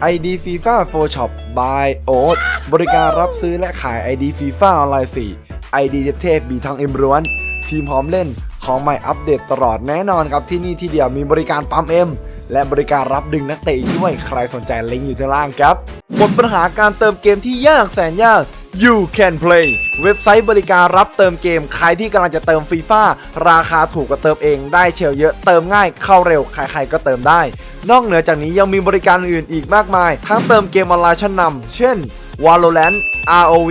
ID FIFA for Shop by Oat บริการรับซื้อและขาย ID FIFA ออนไลน์ 4 ID เทพมีทั้งเอ็มร้วน ทีมพร้อมเล่นของใหม่อัปเดตตลอดแน่นอนครับที่นี่ที่เดียวมีบริการปั๊มเอ็มและบริการรับดึงนักเตะด้วยใครสนใจลิงก์อยู่ด้านล่างครับหมดปัญหาการเติมเกมที่ยากแสนยาก You can play เว็บไซต์บริการรับเติมเกม ใครที่กำลังจะเติมฟีฟ่าราคาถูกกว่าเติมเองได้เชลเยอะเติมง่ายเข้าเร็วใครๆก็เติมได้ นอกเหนือจากนี้ยังมีบริการอื่นอีกมากมาย ทั้งเติมเกมออนไลน์ชั้นนำเช่น Valorant ROV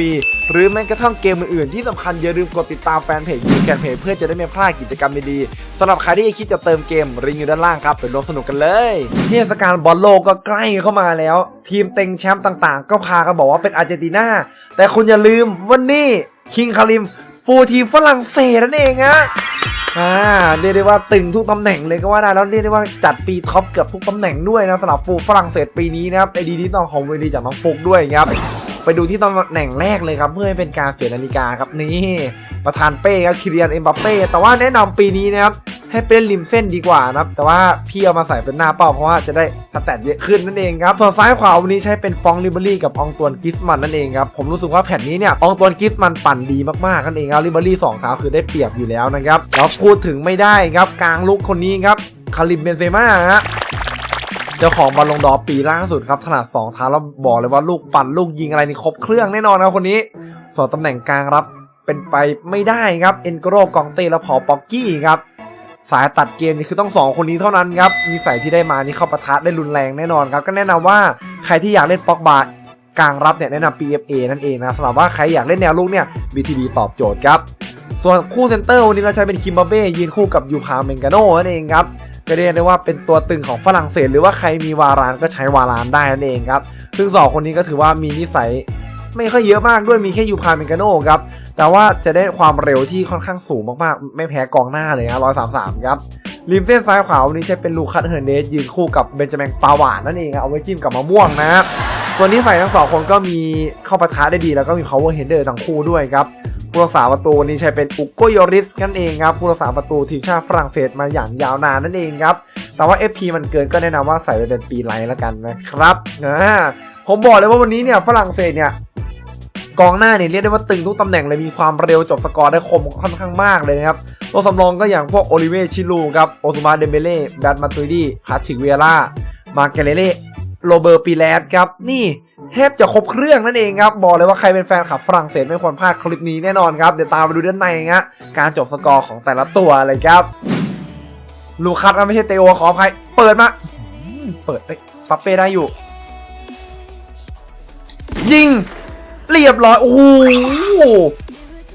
หรือแม้กระทั่งเกมอื่นๆที่สำคัญอย่าลืมกดติดตามแฟนเพจยูแกนเพจเพื่อจะได้ไม่พลาดกิจกรรมดีๆสำหรับใครที่คิดจะเติมเกมริงอยู่ด้านล่างครับไปร่วมสนุกกันเลย เทศกาลบอลโลกก็ใกล้เข้ามาแล้ว ทีมเต็งแชมป์ต่างๆ ก็พากันบอกว่าเป็นอาร์เจนตินาแต่คุณอย่าลืมวันนี้คิงคาริมฟูทีฝรั่งเศสนั่นเองฮะ อ่าเรียกได้ว่าตึงทุกตำแหน่งเลยก็ว่าได้แล้วเรียกได้ว่าจัดปีท็อปเกือบทุกตำแหน่งด้วยนะสำหรับฟูฝรั่งเศสปีนี้นะครับไอดีที่ต้องของเวลีจากน้องฟุกด้วยครับไปดูที่ตำแหน่งแรกเลยครับ เพื่อให้เป็นการเสียนาฬิกาครับนี่ประธานเป้ครับคิเรียนเอ็มบัปเป้แต่ว่าแนะนำปีนี้นะครับ ให้เป็นริมเส้นดีกว่านะครับ แต่ว่าพี่เอามาใส่เป็นหน้าเป้าเพราะว่าจะได้สแตทเยอะขึ้นนั่นเองครับส่วนซ้ายขวาวันนี้ใช้เป็นฟองลิเบอรี่กับองตวนกิสมันนั่นเองครับผมรู้สึกว่าแผ่นนี้เนี่ยองตวนกิสมันปั่นดีมากๆนั่นเองครับลิเบอรี่สองเท้าคือได้เปรียบอยู่แล้วนะครับแล้วพูดถึงไม่ได้ครับกลางลุกคนนี้ครับคาริมเบนเซม่าฮะเจ้าของบอลลงดอปีล่าสุดครับถนัด2เท้าแล้วบอกเลยว่าลูกปั่นลูกยิงอะไรนี่ครบเครื่องแน่นอนนะคนนี้ส่วนตำแหน่งกลางรับเป็นไปไม่ได้ครับเอ็นโกโรกองเต้และพอป็อกกี้ครับ สายตัดเกมนี่คือต้องสองคนนี้เท่านั้นครับนิสัยที่ได้มานี่เข้าปะทะได้รุนแรงแน่นอนครับ ก็แนะนำว่าใครที่อยากเล่นป็อกบากลางรับเนี่ยแนะนำ PFA นั่นเองนะสำหรับว่าใครอยากเล่นแนวลูกเนี่ย BTB ตอบโจทย์ครับ ส่วนคู่เซนเตอร์วันนี้เราใช้เป็นคิมบาเบ้ยืนคู่กับยูพาเมงกาโน่นั่นเองครับก็เรียกได้ว่าเป็นตัวตึงของฝรั่งเศส หรือว่าใครมีวารานก็ใช้วารานได้นั่นเองครับซึ่งสองคนนี้ก็ถือว่ามีนิสัย ไม่ค่อยเยอะมากด้วยมีแค่ยูพาเมกาโนครับ แต่ว่าจะได้ความเร็วที่ค่อนข้างสูงมากๆ ไม่แพ้กองหน้าเลยนะร้อยสามสามครับริมเส้นซ้ายขวาวันนี้ใช้เป็นลูคัสเฮอร์เนสยืนคู่กับเบนจามินปาวานนั่นเองเอาไว้จิ้มกับมะม่วงนะครับส่วนนิสัยทั้งสองคนก็มีเข้าปะทะได้ดีแล้วก็มี power header ทั้งคู่ด้วยครับผู้รักษาประตูนี้ใช้เป็นอุกโกโยริสนั่นเองครับผู้รักษาประตูทีมชาติฝรั่งเศสมาอย่างยาวนานนั่นเองครับแต่ว่า FP มันเกินก็แนะนำว่าใส่ไว้เป็นปีไลท์แล้วกันนะครับอ่าผมบอกเลยว่าวันนี้เนี่ยฝรั่งเศสเนี่ย กองหน้าเนี่ยเรียกได้ว่าตึงทุกตำแหน่งเลยมีความเร็วจบสกอร์ได้คมค่อนข้างมากเลยนะครับตัวสำรองก็อย่างพวกโอลิเวชิลูครับโอซุมาเดมเบเล่แบดมาตุยดีพาชิกเวียร่ามาเกเลเล่โรเบอร์ปีแลสครับนี่แทบจะครบเครื่องนั่นเองครับ บอกเลยว่าใครเป็นแฟนขับฝรั่งเศสไม่ควรพลาดคลิปนี้แน่นอนครับ เดี๋ยวตามไปดูด้านในฮะการจบสกอร์ของแต่ละตัวเลยครับ ลูคัสนะไม่ใช่เตโอขออภัย เปิดมา เปิดเอ้ยปัปเป้ได้อยู่ ยิง เรียบร้อย โอ้โห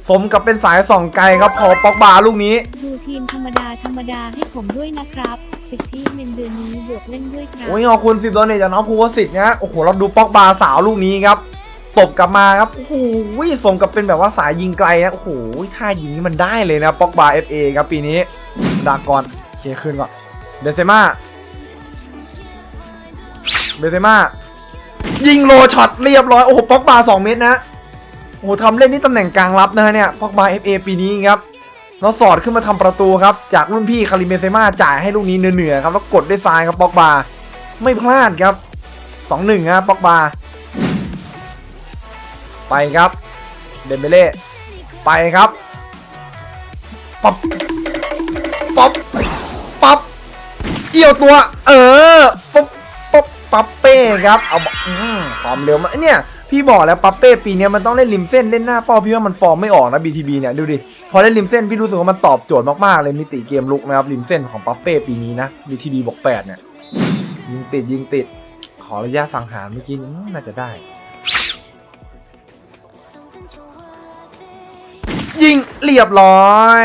สมกับเป็นสายส่องไกลครับ พอปอกบาลูกนี้ ดูทีมธรรมดาธรรมดาให้ผมด้วยนะครับ สิทธิเงินเดือนนี้บวกเล่นด้วยครับ โอ้ยขอบคุณสิบโดเนทจากน้องภูวสิทธิ์นะโอ้โห เราดูปอกบาสาวลูกนี้ครับตบกลับมาครับ โอ้โหสมกับเป็นแบบว่าสายยิงไกลนะโอ้โหท่ายิงนี่มันได้เลยนะปอกบา FA ครับปีนี้ ดากอนโอเคขึ้นก่อนเบเซม่าเบเซม่า ยิงโลช็อตเรียบร้อย โอ้โหปอกบา2เมตรนะโอ้โหทำเล่นที่ตำแหน่งกลางรับนะฮะเนี่ยปอกบา FA ปีนี้ครับแล้วสอดขึ้นมาทำประตูครับ จากรุ่นพี่คาริเมเซมาจ่ายให้ลูกนี้เหนือๆครับแล้วกดด้วยซ้ายครับปอกบาไม่พลาดครับ2-1ครับปอกบาไปครับเดมเบเล่ไปครับป๊อปป๊อปป๊อปเอี่ยวตัว เออ ครับเอาความเร็วมาเนี่ยพี่บอกแล้วปั๊ปเป้ปีนี้มันต้องเล่นริมเส้นเล่นหน้าเป้าพี่ว่ามันฟอร์มไม่ออกนะ BTB เนี่ยดูดิพอเล่นริมเส้นพี่รู้สึกว่ามันตอบโจทย์มากๆเลยมิติเกมลุกนะครับริมเส้นของปั๊ปเป้ปีนี้นะ BTB บอกแปดเนี่ยยิงติดยิงติด ขออนุญาตสังหารเมื่อกี้น่าจะได้ ยิงเรียบร้อย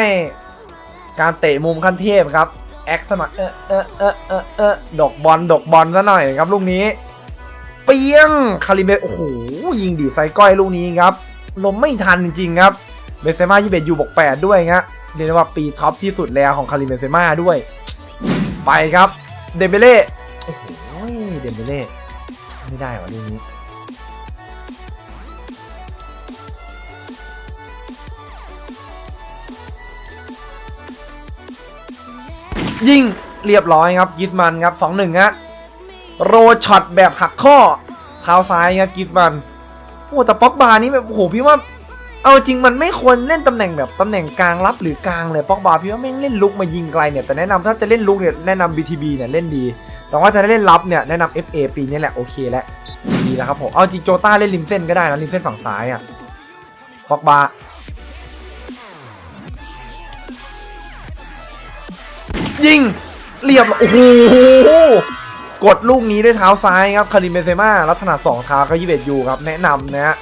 การเตะมุมขั้นเทพครับแอคสมัครเออเออเออเออเออดอกบอลดอกบอลซะหน่อยครับลูกนี้ เปียงคาริเมโอ้โหยิงดีไซก้อยลูกนี้ครับลมไม่ทันจริงๆครับเบนเซม่ายี่สิบยูบอกแปดด้วยฮะเรียกได้ว่าปีท็อปที่สุดแล้วของคาริเบนเซม่าด้วย ไปครับเดมเบเล่โอ้โหเดมเบเล่ไม่ได้วะลูกนี้ยิงเรียบร้อยครับยิสมันครับ2-1ฮะ โรช็อตแบบหักข้อเท้าซ้ายครับกิสมันโอ้แต่ป็อกบานี่แบบโอ้โหพี่ว่า เอาจริงมันไม่ควรเล่นตำแหน่งแบบตำแหน่งกลางรับหรือกลางเลยป็อกบาพี่ว่าไม่เล่นลุกมายิงไกลเนี่ยแต่แนะนำถ้าจะเล่นลุกเนี่ยแนะนำ BTB เนี่ยเล่นดี แต่ว่าจะเล่นรับเนี่ยแนะนำ FA ปีนี้แหละโอเคแล้วดีแล้วครับผมเอาจริงโจต้าเล่นริมเส้นก็ได้นะริมเส้นฝั่งซ้ายอะป็อกบายิงเรียบโอ้โห กดลูกนี้ด้วยเท้าซ้ายครับคาริมเบเซม่าลักษณะ2เท้าก็21ยูครับแนะนำนะฮะ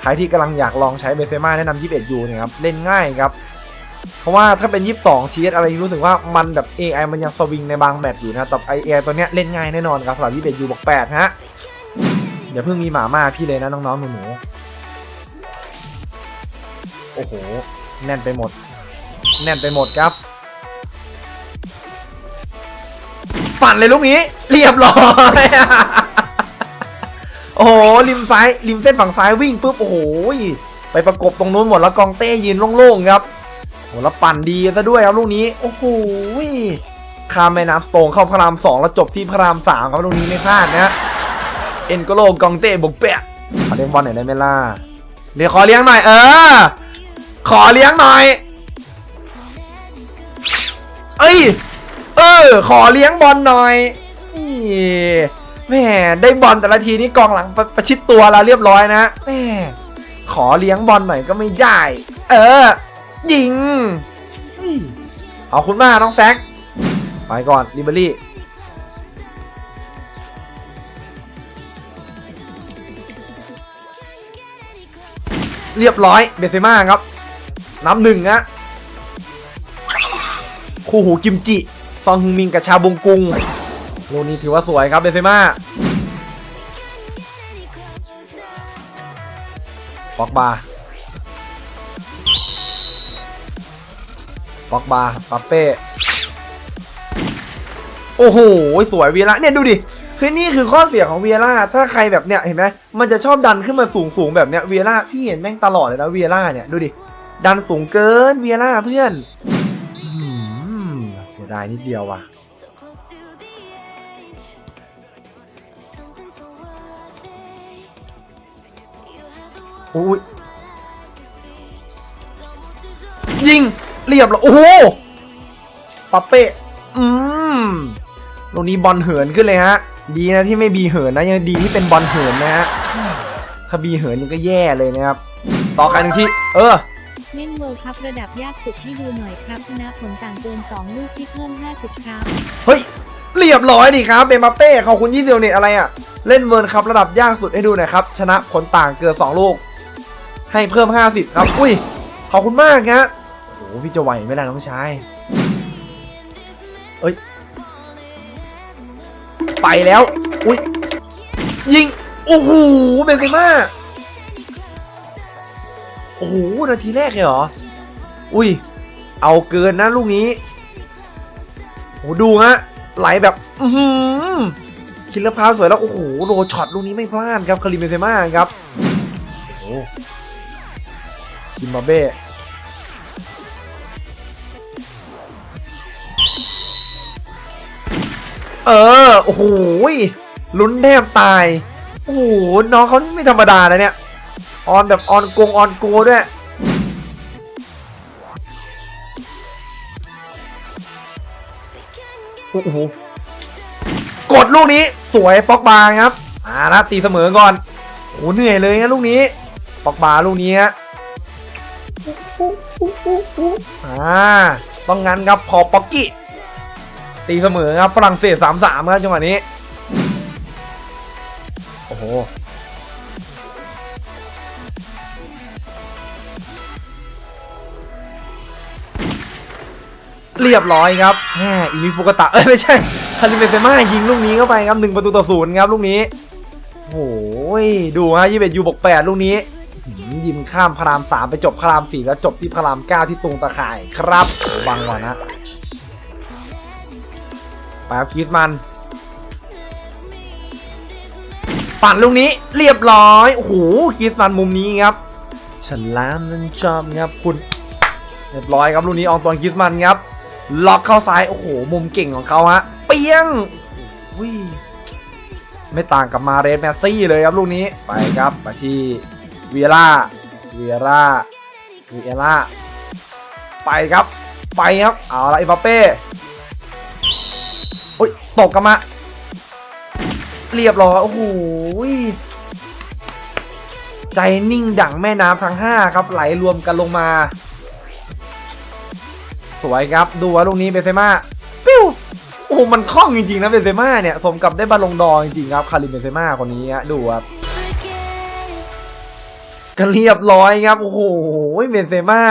ใครที่กำลังอยากลองใช้เบเซม่าแนะนำ21ยูเนี่ยครับเล่นง่ายครับเพราะว่าถ้าเป็น 22 TS อะไรรู้สึกว่ามันแบบ AI มันยังสวิงในบางแมตช์อยู่นะแต่ AI ตัวเนี้ยเล่นง่ายแน่นอนครับสำหรับ21ยูบอก8ฮะอย่าเพิ่งมีหมาม่าพี่เลยนะน้องๆหนูๆโอ้โหแน่นไปหมด แน่นไปหมดครับ ปั่นเลยลูกนี้ เรียบร้อยโอ้โหริมซ้ายริมเส้นฝั่งซ้ายวิ่งปุ๊บโอ้โหไปประกบตรงนู้นหมดแล้วกองเต้ยืนโล่งๆครับโอ้แล้วปั่นดีซะด้วยครับลูกนี้โอ้โหข้ามแม่น้ำสโตงเข้าพระรามสองแล้วจบที่พระรามสามครับลูกนี้ไม่พลาดนะเอ็นโกโลกองเต้บุกเปะขอเลี้ยงบอลหน่อยได้ไหมล่ะเดี๋ยวขอเลี้ยงหน่อยเออ ขอเลี้ยงหน่อย ขอเลี้ยงบอลหน่อยนี่แม่ได้บอลแต่ละทีนี่กองหลังประประชิดตัวเราเรียบร้อยนะแม่ขอเลี้ยงบอลหน่อยก็ไม่ได้ เออ ยิงอุ้ยขอบคุณมากน้องแซคไปก่อนลิเบอรี่เรียบร้อยเบเซม่าครับน้ำหนึ่งนะคู่หูกิมจิ ซองฮึงมิงกับชาบงกุงลูกนี้ถือว่าสวยครับเบเซม่าปอกบาปอกบาปัปเป้ โอ้โห สวยเวียร่าเนี่ยดูดิ คือนี่คือข้อเสียของเวียร่า ถ้าใครแบบเนี้ยเห็นไหมมันจะชอบดันขึ้นมาสูงสูงแบบเนี้ยเวียร่าพี่เห็นแม่งตลอดเลยนะเวียร่าเนี่ยดูดิ ดันสูงเกินเวียร่าเพื่อน ดายนิดเดียวว่ะ อุ้ยยิง เรียบร้อยโอ้โหปัปเป้อืมตรงนี้บอลเหินขึ้นเลยฮะ ดีนะที่ไม่บีเหินนะยังดีที่เป็นบอลเหินนะฮะถ้าบีเหินนี่ก็แย่เลยนะครับ ต่อใครหนึ่งที่ เออ เล่นเวิลด์คัพระดับยากสุดให้ดูหน่อยครับชนะผลต่างเกิน 2 ลูกที่เพิ่ม 50 ครับ เฮ้ย เรียบร้อยดีครับเบมบัปเป้ขอบคุณยี่สิบเน็ตอะไรอะ เล่นเวิร์คัพระดับยากสุดให้ดูหน่อยครับ ชนะผลต่างเกิน 2 ลูก ให้เพิ่ม 50 ครับ อุ้ย ขอบคุณมากฮะโอ้โหพี่จะไหวไหมล่ะน้องชายเอ้ย ไปแล้ว อุ้ย ยิง โอ้โห เบนเซม่า อ้โหนาทีแรกเลยเหรอ อุ้ย เอาเกินนะลูกนี้โอ้โหดูฮะ ไหลแบบอืคิลเลอร์พาสสวยแล้ว โอ้โหโรช็อตลูกนี้ไม่พลาดครับคาริมเบนเซม่าครับโอ้คิมบาเบ้เออ โอ้โหลุ้นแทบตาย โอ้โหน้องเขานี่ไม่ธรรมดานะเนี่ย ออนแบบออนกงออนโกด้วยโอ้โหกดลูกนี้สวยป็อกบาครับอ่านะตีเสมอก่อนโอ้เหนื่อยเลยนะลูกนี้ป็อกบาลูกนี้ฮะอ่าต้องงั้นครับพอป็อกกี้ตีเสมอครับฝรั่งเศส3-3ครับจังหวะนี้โอ้โห เรียบร้อยครับแหมอิมิฟุกตะเอ้ยไม่ใช่คาริเมเซมายิงลูกนี้เข้าไปครับหนึ่งประตูต่อศูนย์ครับลูกนี้โอ้ยดูฮะยี่สิบเอ็ดยูบกแปดลูกนี้ยิงข้ามพระรามสามไปจบพระรามสี่แล้วจบที่พระรามเก้าที่ตรงตะข่ายครับบังก่อนนะไปครับคีสมันปั่นลูกนี้เรียบร้อยโอ้โหคีสมันมุมนี้ครับฉลามนั้นชอบครับคุณเรียบร้อยครับลูกนี้อองตวนคิสมันครับ ล็อกเข้าซ้าย โอ้โห มุมเก่งของเขาฮะ เปี้ยงอุ้ยไม่ต่างกับมาเรสแมสซี่เลยครับลูกนี้ ไปครับมาที่เวียร่า เวียร่า เวียร่า ไปครับ ไปครับ เอาละอ็มบัปเป้โอ้ย ตกกลับมา เรียบร้อย โอ้โหใจนิ่งดั่งแม่น้ำทั้ง 5 ครับ ไหลรวมกันลงมา สวยครับ ดูว่าลูกนี้เบนเซม่าปิ้วโอ้มันคล่องจริงๆนะเบนเซม่าเนี่ย สมกับได้บอลลงดอจริงๆครับคาริมเบนเซม่าคนนี้ฮะดูครับก็เรียบร้อยครับ โอ้โหเบนเซม่า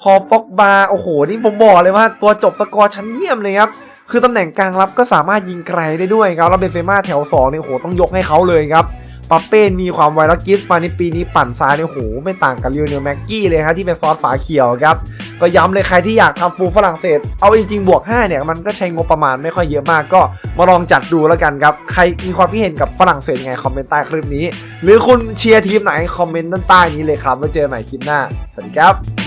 พอปอกบาโอ้โห นี่ผมบอกเลยว่า ตัวจบสกอร์ชั้นเยี่ยมเลยครับ คือตำแหน่งกลางรับก็สามารถยิงไกลได้ด้วยครับ แล้วเบนเซม่าแถว2เนี่ยโอ้โห ต้องยกให้เขาเลยครับปาเป้มีความไวแล้วกิสมาในปีนี้ปั่นซ้ายเนี่ยโอ้โห ไม่ต่างกับเรียวเนลแม็กกี้เลยฮะที่เป็นซอสฝาเขียวครับ ก็ย้ำเลยใครที่อยากทำฟูลฝรั่งเศส เอาจริงๆบวก 5 เนี่ย มันก็ใช้งบประมาณไม่ค่อยเยอะมากก็มาลองจัดดูแล้วกันครับ ใครมีความคิดเห็นกับฝรั่งเศสยังไงคอมเมนต์ใต้คลิปนี้ หรือคุณเชียร์ทีมไหนคอมเมนต์ด้านใต้นี้เลยครับแล้วเจอกันใหม่คลิปหน้าสวัสดีครับ